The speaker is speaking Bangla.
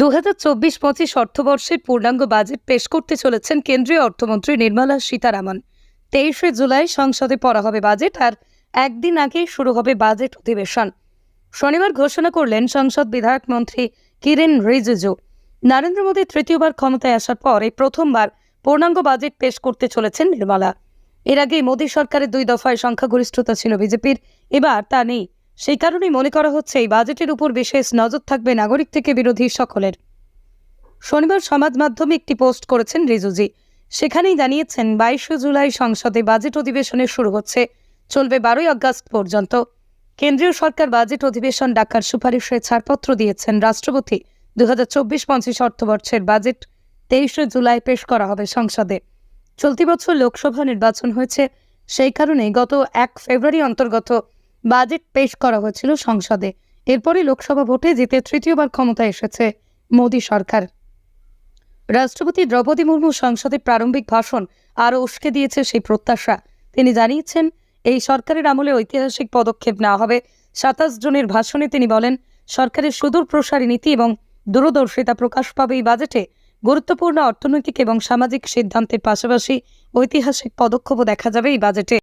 দু হাজার চব্বিশ পঁচিশ অর্থবর্ষের পূর্ণাঙ্গ বাজেট পেশ করতে চলেছেন কেন্দ্রীয় অর্থমন্ত্রী নির্মলা সীতারামন। তেইশে জুলাই সংসদে পড়া হবে বাজেট আর একদিন আগে শুরু হবে বাজেট অধিবেশন। শনিবার ঘোষণা করলেন সংসদ বিধায়ক মন্ত্রী কিরেন রিজিজু। নরেন্দ্র মোদী তৃতীয়বার ক্ষমতায় আসার পর এই প্রথমবার পূর্ণাঙ্গ বাজেট পেশ করতে চলেছেন নির্মলা। এর আগে মোদী সরকারের দুই দফায় সংখ্যাগরিষ্ঠতা ছিল বিজেপির, এবার তা নেই। সেই কারণেই মনে করা হচ্ছে, এই বাজেটের উপর বিশেষ নজর থাকবে নাগরিক থেকে বিরোধী সকলের। শনিবার সমাজ মাধ্যমে একটি পোস্ট করেছেন রিজুজি। সেখানেই জানিয়েছেন, বাইশে জুলাই সংসদে বাজেট অধিবেশনে শুরু হচ্ছে, চলবে বারোই আগস্ট পর্যন্ত। কেন্দ্রীয় সরকার বাজেট অধিবেশন ডাকার সুপারিশে ছাড়পত্র দিয়েছেন রাষ্ট্রপতি। দু হাজার চব্বিশ পঁচিশ অর্থবর্ষের বাজেট, তেইশে জুলাই পেশ করা হবে সংসদে। চলতি বছর লোকসভা নির্বাচন হয়েছে, সেই কারণে গত এক ফেব্রুয়ারি অন্তর্গত বাজেট পেশ করা হয়েছিল সংসদে। এরপরই লোকসভা ভোটে জিতে তৃতীয়বার ক্ষমতায় এসেছে মোদী সরকার। রাষ্ট্রপতি দ্রৌপদী মুর্মু সংসদে প্রারম্ভিক ভাষণ আরও উস্কে দিয়েছে সেই প্রত্যাশা। তিনি জানিয়েছেন, এই সরকারের আমলে ঐতিহাসিক পদক্ষেপ নেওয়া হবে। সাতাশ জনের ভাষণে তিনি বলেন, সরকারের সুদূর প্রসারী নীতি এবং দূরদর্শিতা প্রকাশ পাবে এই বাজেটে। গুরুত্বপূর্ণ অর্থনৈতিক এবং সামাজিক সিদ্ধান্তের পাশাপাশি ঐতিহাসিক পদক্ষেপও দেখা যাবে এই বাজেটে।